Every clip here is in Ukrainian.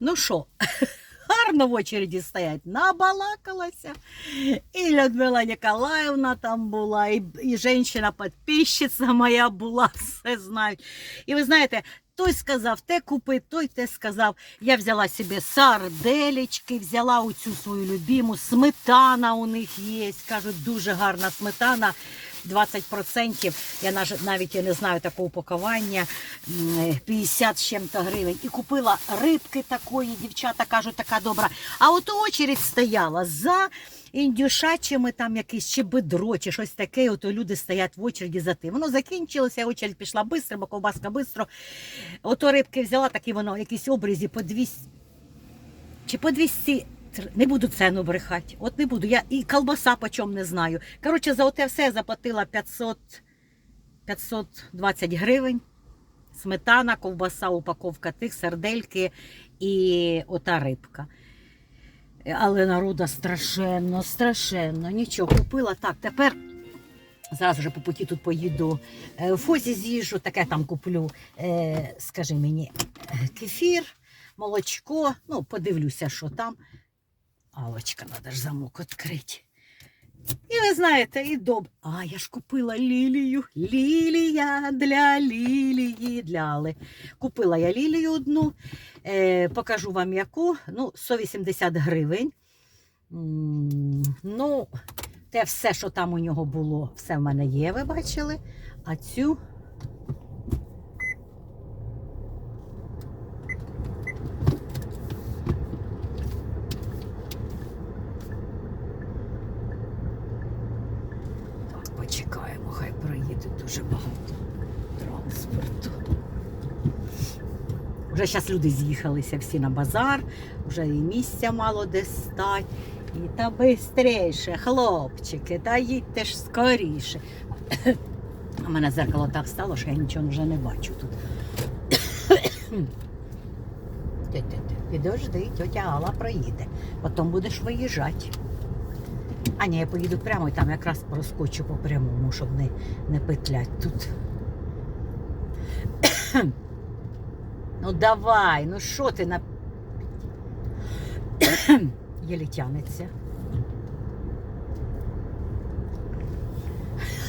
Ну що, гарно в очереді стоять, набалакалася. І Людмила Ніколаївна там була, і, і жінка-підписчиця моя була, все знають. І ви знаєте, той сказав, те купи, той те сказав. Я взяла собі сарделечки, взяла оцю свою любиму, сметана у них є. Кажуть, дуже гарна сметана. 20%, я навіть я не знаю такого упакування, 50 з чим-то гривень. І купила рибки такої, дівчата кажуть, така добра. А от очередь стояла за індюшачими, там якісь чи бедро, чи щось таке. От люди стоять в очереді за тим. Воно закінчилося, очередь пішла швидко, бо ковбаска швидко. Ото рибки взяла, такі воно, якісь обрізі по 200, чи по 200, тр- не буду ціну брехати, от не буду. Я і колбаса почем не знаю. Коротше, за оте все заплатила 500, 520 гривень. Сметана, ковбаса, упаковка тих, сардельки і ота рибка. Але народа страшенно, страшенно. Нічого, купила так. Тепер зараз вже по путі тут поїду. е, В Фозі з'їжджу, таке там куплю, е, скажи мені, е, кефір, молочко. Ну, подивлюся, що там. Алочка, треба ж замок відкрити. І ви знаєте, і доб. А, я ж купила лілію. Лілія для лілії для Али. Купила я лілію одну. Е, покажу вам яку. Ну, 180 гривень. Ну, те все, що там у нього було, все в мене є, ви бачили. А цю. Так, почекаємо, хай проїде дуже багато транспорту. Вже зараз люди з'їхалися всі на базар, вже і місця мало де стать. І та бистріше, хлопчики, та їдьте ж скоріше. У мене зеркало так стало, що я нічого вже не бачу тут. Підожди, тетя Алла проїде. Потім будеш виїжджати. А ні, я поїду прямо і там якраз проскочу по прямому, щоб не, не петлять тут. Ну давай, ну що ти на. Єлі тянеться.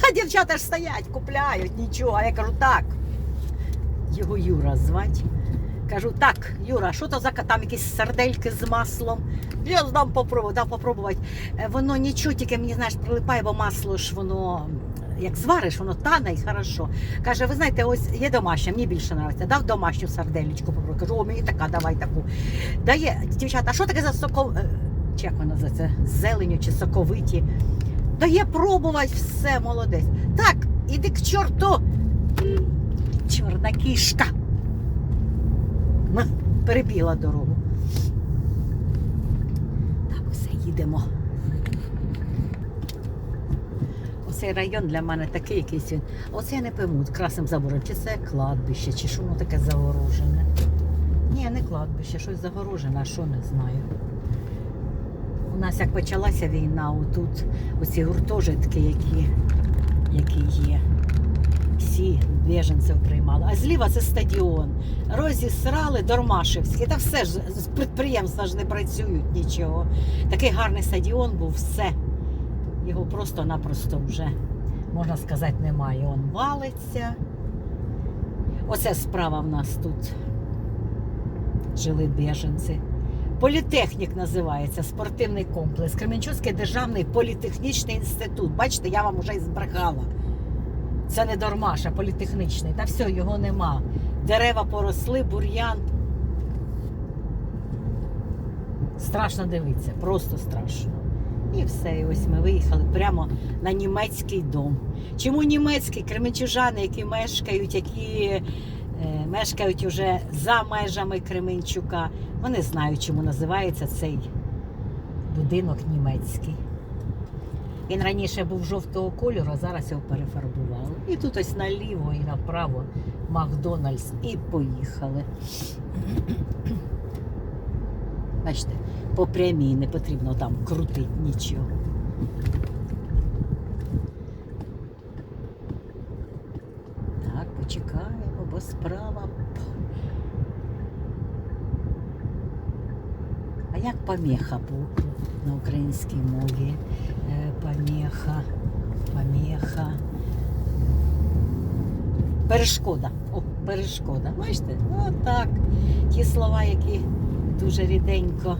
А дівчата ж стоять, купляють нічого. А я кажу, так. Його Юра звать. Кажу, так, Юра, що то за там якісь сардельки з маслом? Я дам попробувати, попробувати. Е, Воно нічого, тільки мені знаєш, прилипає, бо масло ж воно. Як звариш, воно тане і хорошо. Каже, ви знаєте, ось є домашня, мені більше подобається. Дав домашню сарделечку, попробую. Кажу, о, мені така, давай таку. Дає, дівчата, а що таке за соков... е, Чи як вона називається? Зеленю чи соковиті? Дає пробувати все, молодець. Так, іди к чорту. Чорна кішка. М, Перебіла дорогу. Так, все, їдемо. Оцей район для мене такий якийсь. Оце я не пойму, красним забором, чи це кладбище, чи що воно таке загорожене. Ні, не кладбище, щось загорожене, а що не знаю. У нас як почалася війна, отут оці гуртожитки, які, які є. Всі біженців приймали. А зліва це стадіон. Розісрали Дормашевський. Та все ж з підприємства ж не працюють нічого. Такий гарний стадіон був, все. Його просто-напросто вже, можна сказати, немає. Он валиться. Оце справа в нас тут жили біженці. Політехнік називається спортивний комплекс. Кременчуцький державний політехнічний інститут. Бачите, я вам вже і збрехала. Це не Дормаш, а політехнічний. Та все, його нема. Дерева поросли, бур'ян. Страшно дивитися, просто страшно. І все, і ось ми виїхали прямо на німецький дом. Чому німецький? Кременчужани, які мешкають, які е, мешкають уже за межами Кременчука. Вони знають, чому називається цей будинок німецький. Він раніше був жовтого кольору, а зараз його перефарбували. І тут ось наліво і направо Макдональдс і поїхали. Бачите, по прямій не потрібно там крутити нічого. Так, почекаємо, бо справа А як помеха по, на українській мові? Е, помеха, помеха. Перешкода. О, перешкода. Бачите? Отак. Ті слова, які дуже ріденько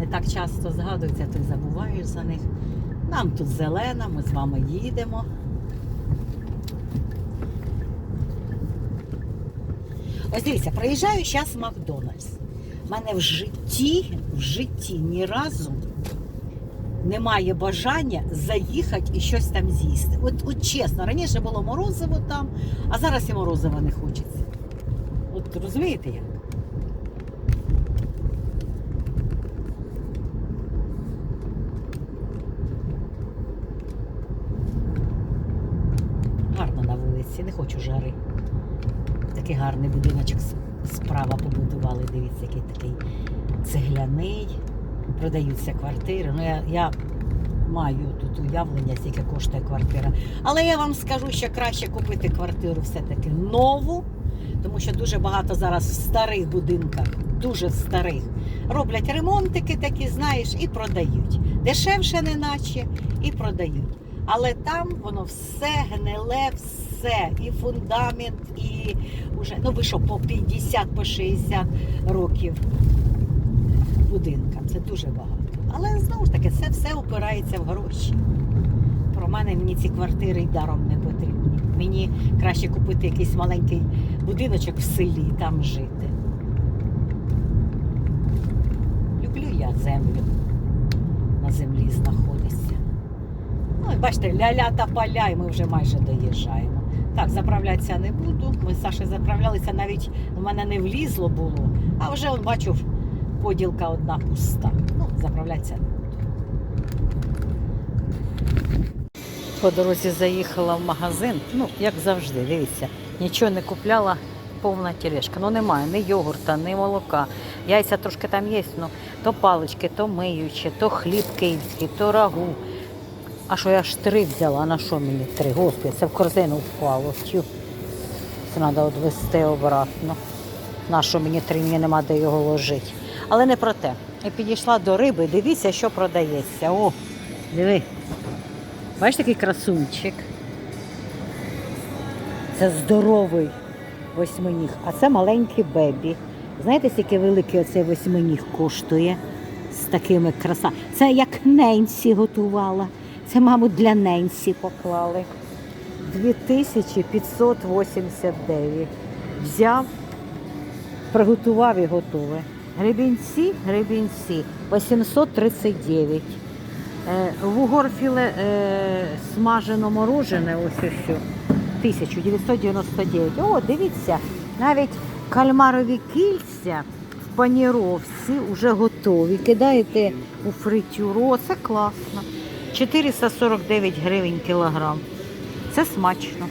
не так часто згадуються, й забуваєш за них. Нам тут зелена, ми з вами їдемо. Ось дивіться, проїжджаю зараз Макдональдс. У мене в житті, в житті ні разу немає бажання заїхати і щось там з'їсти. От, от чесно, раніше було морозиво там, а зараз і морозива не хочеться. От розумієте як? Гарно на вулиці, не хочу жари. Такий гарний будиночок справа побудували. Дивіться, який такий цегляний. Продаються квартири. Ну, я, я маю тут уявлення, скільки коштує квартира. Але я вам скажу, що краще купити квартиру все-таки нову, тому що дуже багато зараз в старих будинках, дуже старих, роблять ремонтики такі, знаєш, і продають. Дешевше, не наче, і продають. Але там воно все гниле, все, і фундамент, і уже, ну ви що, по 50, по 60 років будинкам. Це дуже багато. Але знову ж таки, це все опирається в гроші. Про мене мені ці квартири й даром не потрібні. Мені краще купити якийсь маленький будиночок в селі і там жити. Люблю я землю. На землі знаходиться. Ну, бачите, ля-ля та поля, і ми вже майже доїжджаємо. Так, заправлятися не буду. Ми з Сашею заправлялися, навіть в мене не влізло було, а вже он, бачу, поділка одна пуста. Ну, заправлятися не буду. По дорозі заїхала в магазин, ну, як завжди, дивіться, нічого не купляла, повна тележка. Ну немає ні йогурта, ні молока. Яйця трошки там є, ну то палички, то миючі, то хліб київський, то рагу. А що я ж три взяла, на що мені три? Господи, це в корзину впало. Тю. Це треба відвести обратно. На що мені три, мені нема де його ложити. Але не про те. Я підійшла до риби, дивіться, що продається. О, диви. Бачиш такий красунчик. Це здоровий восьминіг, а це маленький бебі. Знаєте, скільки великий оцей восьминіг коштує з такими краса. Це як Ненсі готувала. Це, мабуть, для Ненсі поклали. 2589. Взяв, приготував і готове. Гребінці, гребінці 839. Е, Вугор філе е, смажено морожене, ось ось. 1999. О, дивіться, навіть кальмарові кільця в паніровці вже готові. Кидаєте у фритюру. О, Це класно. 449 гривень кілограм. Це смачно.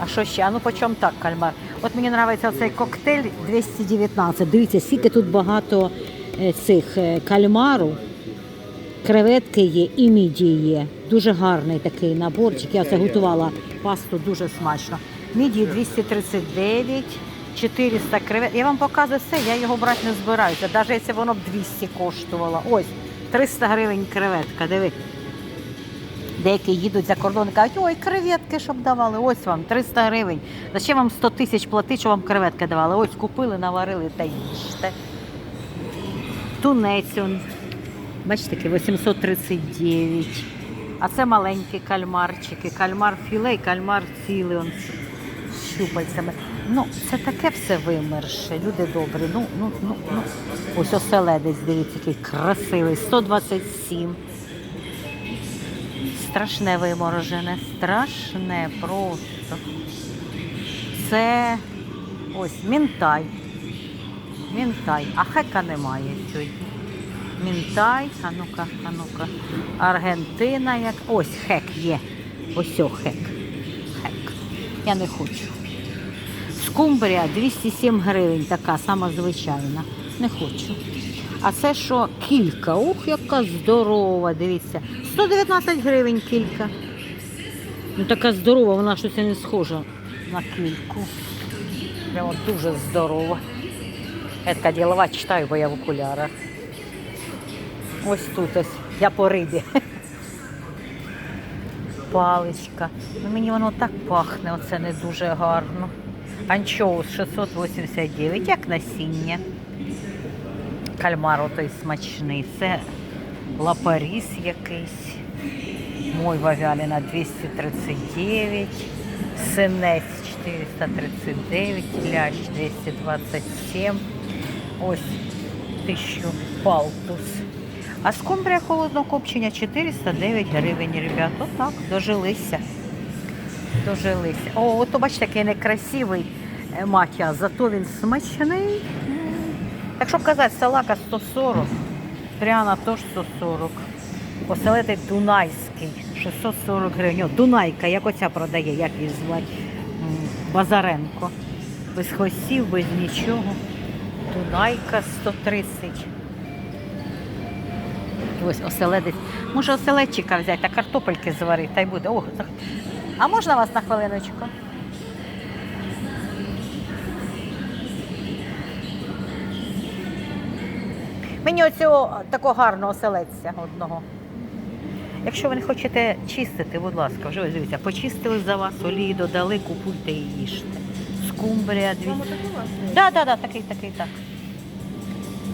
А що ще? А ну по чому так кальмар? От мені подобається цей коктейль 219. Дивіться, скільки тут багато е, цих е, кальмару. Креветки є і мідії є. Дуже гарний такий наборчик. Я це готувала пасту дуже смачно. Мідії 239, 400 кревет. Я вам показую все, я його брати не збираюся. Навіть якщо воно б 200 коштувало. Ось, 300 гривень креветка, диви. Деякі їдуть за кордон і кажуть, ой, креветки, щоб давали. Ось вам 300 гривень. Зачем вам 100 тисяч платити, що вам креветки давали? Ось купили, наварили та їжте. Тунець, он, бачите, такий 839. А це маленькі кальмарчики. Кальмар філе і кальмар цілий щупальцями. Ну, це таке все вимерше. Люди добрі. Ну, ну, ну, ну. Ось оселедець, дивіться, який красивий. 127. Страшне виморожене, страшне просто. Це ось мінтай. Мінтай. А хека немає сьогодні. Мінтай, а ну-ка, а ну-ка. Аргентина як. Ось хек є. Ось о хек. Хек. Я не хочу. Скумбрія 207 гривень, така сама звичайна. Не хочу. А це що кілька? Ух, яка здорова, дивіться. 119 гривень кілька. Ну така здорова, вона щось не схожа на кільку. Прямо дуже здорова. Я така ділова читаю, бо я в окулярах. Ось тут ось. Я по рибі. Паличка. Ну, мені воно так пахне, оце не дуже гарно. Анчоус 689, як насіння. Кальмар отой смачний. Це лапаріс якийсь. Мойва вялена 239. Синець 439, лящ 227. Ось 1000 палтус. А скумбрія холодного копчення 409 гривень, ребят. Отак, дожилися. Дожилися. О, ото бачите, який некрасивий е, матя, зато він смачний. Так що казати, салака 140, пряна теж 140. Оселедець Дунайський 640 гривень. О, Дунайка, як оця продає, як її звати? Базаренко. Без хвостів, без нічого. Дунайка 130. Ось оселедець. Може оселедчика взяти та картопельки зварити, та й буде. О, а можна вас на хвилиночку? Мені оцього такого гарного оселедця одного. Якщо ви не хочете чистити, будь ласка, вже ось дивіться, почистили за вас, олії додали, купуйте і їжте. Скумбрія дві. Так, так, так, такий, такий, так.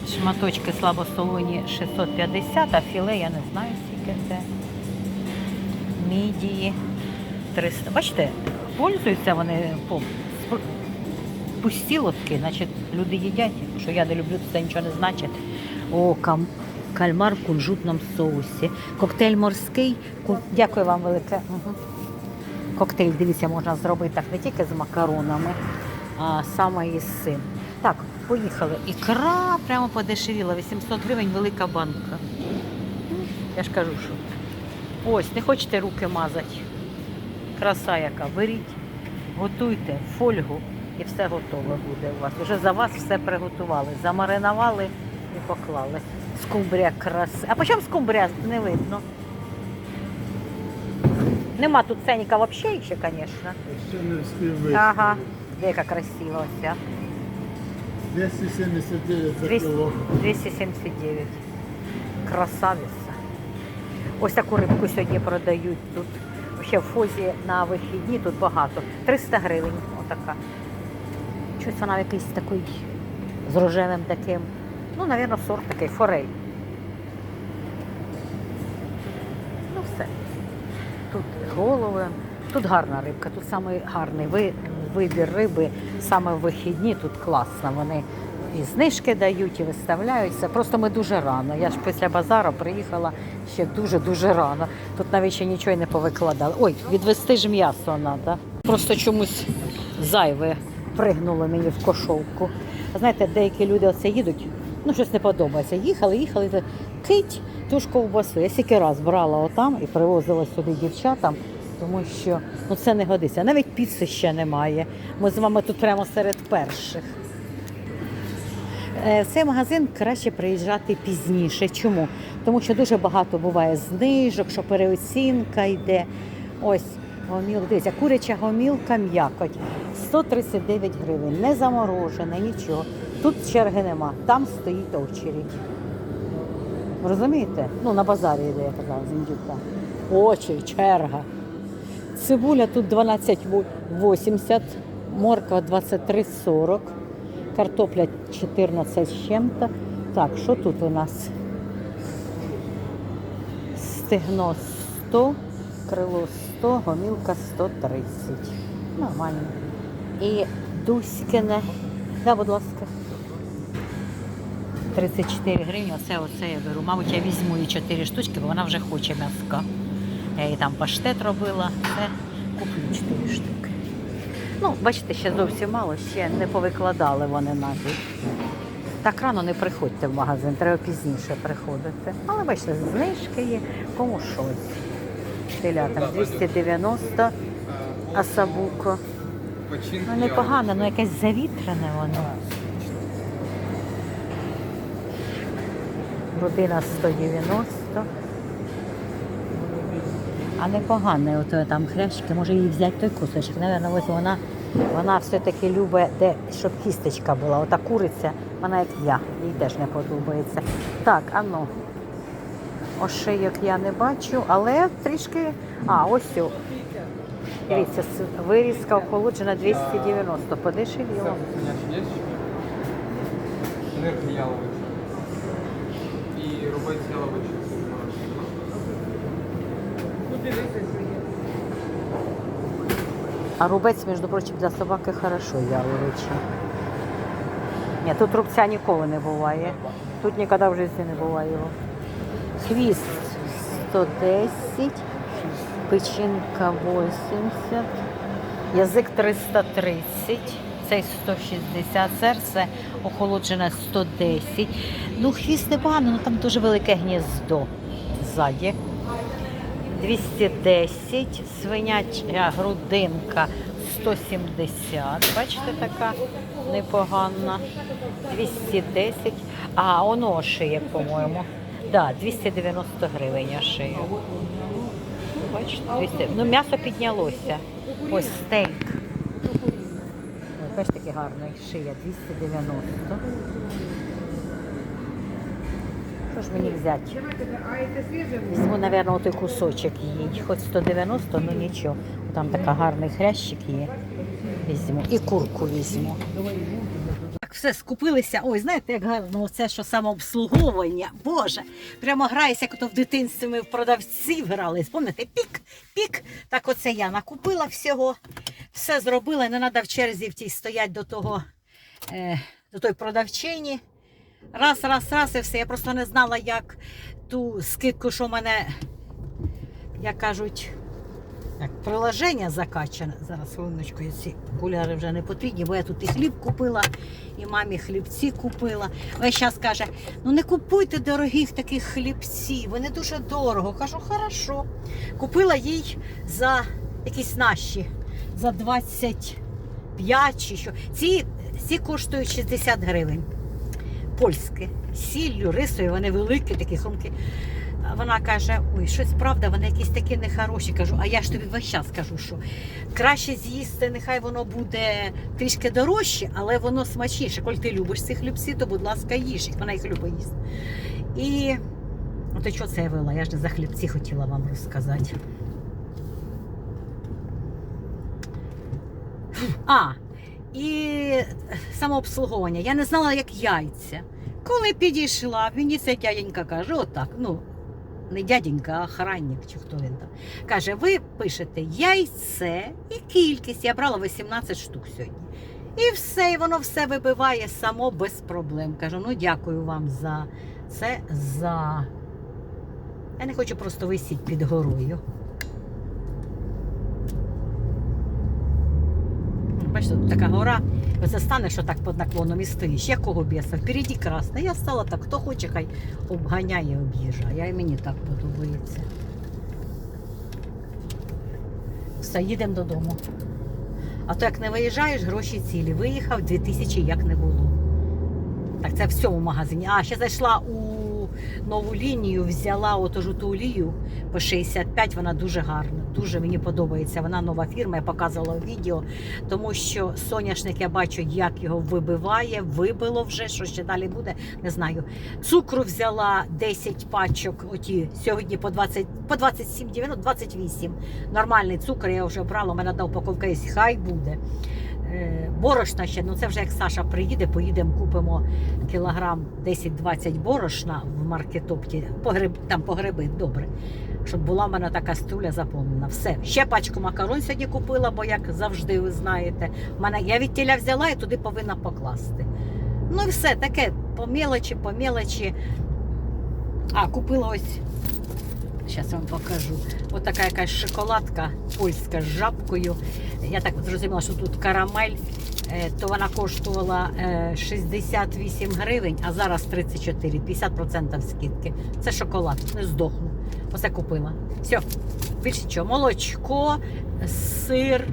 Шматочки слабосолоні 650, а філе я не знаю скільки це. Мідії 300. Бачите, пользуються вони пусті лотки, значить люди їдять. Що я не люблю, це нічого не значить. О, кам... кальмар в кунжутному соусі. Коктейль морський. Ку- Дякую вам велике. Угу. Коктейль, дивіться, можна зробити так не тільки з макаронами, а саме із цим. Так, поїхали. Ікра прямо подешевіла. 800 гривень велика банка. Я ж кажу, що. Ось, не хочете руки мазати. Краса яка. Беріть, готуйте фольгу і все готове буде у вас. Уже за вас все приготували. Замаринували і поклали. Скумбрія краси. А по чому скумбрія? Не видно. Нема тут ценника взагалі ще, звісно. Ще не встиг. Ага, яка красива вся. 279 за 200, кіло. 279. Красавиця. Ось таку рибку сьогодні продають тут. Ще в фозі на вихідні тут багато. 300 гривень отака. Щось вона якийсь такий з рожевим таким. Ну, мабуть, сорт такий форель. Ну все. Тут голови. Тут гарна рибка, тут саме гарний вибір риби, саме в вихідні тут класно. Вони і знижки дають, і виставляються. Просто ми дуже рано. Я ж після базару приїхала ще дуже-дуже рано. Тут навіть ще нічого не повикладали. Ой, відвести ж м'ясо треба. Просто чомусь зайве пригнуло мені в кошовку. Знаєте, деякі люди оце їдуть, ну щось не подобається. Їхали, їхали, кить ту ж ковбасу. Я стільки раз брала отам і привозила сюди дівчатам, тому що ну, це не годиться. Навіть піци ще немає. Ми з вами тут прямо серед перших. Е, цей магазин краще приїжджати пізніше. Чому? Тому що дуже багато буває знижок, що переоцінка йде. Ось гомілка, дивіться, куряча гомілка м'якоть 139 гривень, не заморожена, нічого. Тут черги нема, там стоїть очередь. Розумієте? Ну, на базарі йде, я казала, з індюка. Очі, черга. Цибуля тут 12,80, морква 23,40, картопля 14 з чим-то. Так, що тут у нас? Стегно 100, крило 100, гомілка 130. Нормально. І Дуськине. Да, будь ласка. 34 гривні, оце, оце я беру. Мабуть, я візьму її 4 штучки, бо вона вже хоче м'яска. Я їй там паштет робила, це куплю 4 штуки. Ну, бачите, ще зовсім мало, ще не повикладали вони навіть. Так рано не приходьте в магазин, треба пізніше приходити. Але бачите, знижки є, кому щось. Телята 290, асабуко. Ну непогано, ну якесь завітрене воно. Рубіна 190. А непогане, ото там хрящики, може їй взяти той кусочок. Наверно, ось вона, вона все-таки любить, де, щоб кісточка була. Ота куриця, Вона як я, їй теж не подобається. Так, а ну. Ошийок я не бачу, але трішки. А, ось. Дивіться, вирізка охолоджена 290. Подешевіло. Нирк яловичий. І рубець яловичий. А рубець, між прочим, для собаки хорошо яловичий. Ні, тут рубця ніколи не буває. Тут ніколи в житті не буває його. Хвіст 110, печінка 80, язик 330, цей 160, серце охолоджене 110. Ну, хвіст непогано, ну там дуже велике гніздо ззаді. 210, свиняча грудинка 170. Бачите, така непогана. 210. А, воно шиє, по-моєму. Да, 290 гривень шию. Бачите, 200. Ну, м'ясо піднялося. Ось стейк. Бачите, такий гарний шия, 290. Ж мені взяти? Візьму, мабуть, той кусочок її. Хоч 190, ну нічого. Там така гарний хрящик є. Візьму. І курку візьму. Так, все, скупилися. Ой, знаєте, як гарно оце, що самообслуговування. Боже, прямо граєшся, як то в дитинстві ми в продавців грали. Пам'ятаєте, пік, пік. Так оце я накупила всього, все зробила. Не треба в черзі в тій стоять до того, е, до той продавчині. Раз, раз, раз і все. Я просто не знала, як ту скидку, що в мене, як кажуть, як приложення закачане. Зараз хвилиночку, ці окуляри вже не потрібні, бо я тут і хліб купила, і мамі хлібці купила. Весь час каже: ну не купуйте дорогих таких хлібців, вони дуже дорого. Кажу, хорошо. Купила їй за якісь наші, за 25 чи що. Ці, ці коштують 60 гривень польське, з сіллю, рисою, вони великі, такі. А Вона каже: ой, щось правда, вони якісь такі нехороші. Кажу, а я ж тобі весь час кажу, що краще з'їсти, нехай воно буде трішки дорожче, але воно смачніше. Коли ти любиш ці хлібці, то будь ласка, їж вона їх любить їсти. І от що це я вела? Я ж не за хлібці хотіла вам розказати. А, і самообслуговування. Я не знала, як яйця. Коли підійшла, мені ця дяденька каже, отак, ну, не дяденька, а охранник, чи хто він там. Каже, ви пишете яйце і кількість. Я брала 18 штук сьогодні. І все, і воно все вибиває само без проблем. Кажу, ну дякую вам за це за. Я не хочу просто висіти під горою. Бачите, тут така гора. Оце станеш так під наклоном і стоїш. Якого біса? Впереді красна. Я стала так, хто хоче, хай обганяє, об'їжджає. Мені так подобається. Все, їдемо додому. А то як не виїжджаєш, гроші цілі. Виїхав 2000 як не було. Так це в цьому магазині. А, ще зайшла у нову лінію, взяла оту жуту олію по 65, вона дуже гарна. Дуже мені подобається. Вона нова фірма, я показувала в відео, тому що соняшник я бачу, як його вибиває, вибило вже, що ще далі буде, не знаю. Цукру взяла 10 пачок, оті сьогодні по 20, по 27,90, 28. Нормальний цукор я вже брала, у мене одна упаковка є, хай буде. Е, Борошна ще, ну це вже як Саша приїде, поїдемо, купимо кілограм 10-20 борошна в маркетопті, погреб, там погреби, добре. Щоб була в мене така стуля заповнена. Все. Ще пачку макарон сьогодні купила, бо як завжди ви знаєте, мене я від тіля взяла і туди повинна покласти. Ну і все, таке по мелочі, по мелочі. А, купила ось. Зараз вам покажу. Ось така якась шоколадка польська з жабкою. Я так зрозуміла, що тут карамель, е, то вона коштувала е, 68 гривень, а зараз 34, 50% скидки. Це шоколад, не здохну. Оце купила. Все, більше чого. Молочко, сир.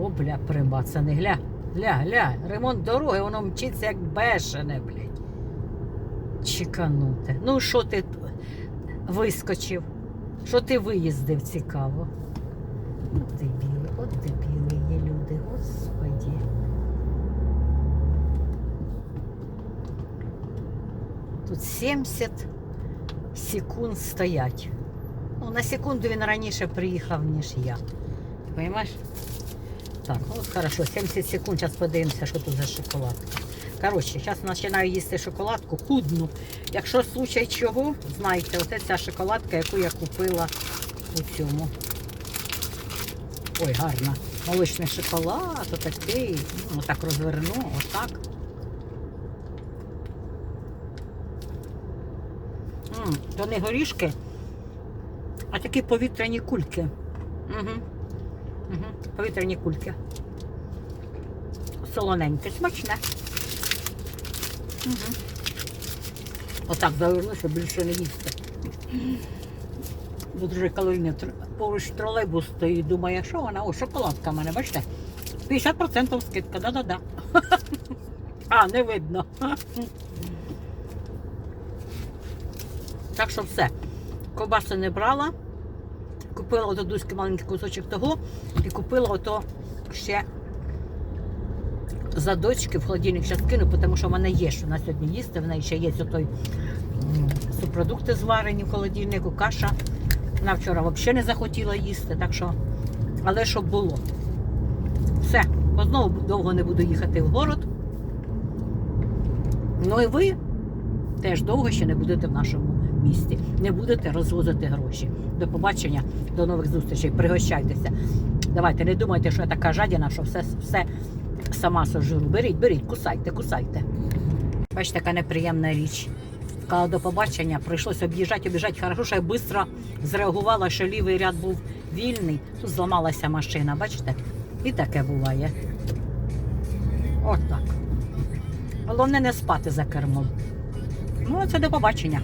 О, бля, примацаний. Гля, гля, гля. Ремонт дороги, воно мчиться як бешене, блядь. Чекануте. Ну, що ти вискочив? Що ти виїздив цікаво? От дебіли, от дебіли є люди, господі. Тут 70 секунд стоять. Ну, на секунду він раніше приїхав, ніж я. Ти розумієш? Так, ну от хорошо, 70 секунд, зараз подивимося, що тут за шоколадка. Коротше, зараз починаю їсти шоколадку, худну. Якщо случай чого, знайте, оце ця шоколадка, яку я купила у цьому. Ой, гарна. Молочний шоколад, отакий. Ну, так розверну, отак. М, то не горішки, а такі повітряні кульки. Угу. Угу. Повітряні кульки. Солоненьке, смачне. Угу. Отак завернуся, більше не їсти. Бо дуже калорійне. Поруч тролейбус стоїть, думає, що вона? О, шоколадка в мене, бачите? 50% скидка, да-да-да. А, не видно. Так що все. Ковбаси не брала. Купила ото дузький маленький кусочок того і купила ото ще за дочки в холодильник зараз кину, тому що в мене є, що на сьогодні їсти. В неї ще є отой м, субпродукти зварені в холодильнику, каша. Вона вчора взагалі не захотіла їсти, так що, але щоб було. Все, бо знову довго не буду їхати в город. Ну і ви теж довго ще не будете в нашому місті. Не будете розвозити гроші. До побачення, до нових зустрічей. Пригощайтеся. Давайте, не думайте, що я така жадіна, що все, все сама сожру. Беріть, беріть, кусайте, кусайте. Бачите, така неприємна річ. Сказала до побачення, прийшлося об'їжджати, об'їжджати. Хорошо, що я швидко зреагувала, що лівий ряд був вільний. Тут зламалася машина, бачите? І таке буває. От так. Головне не спати за кермом. Ну, це до побачення.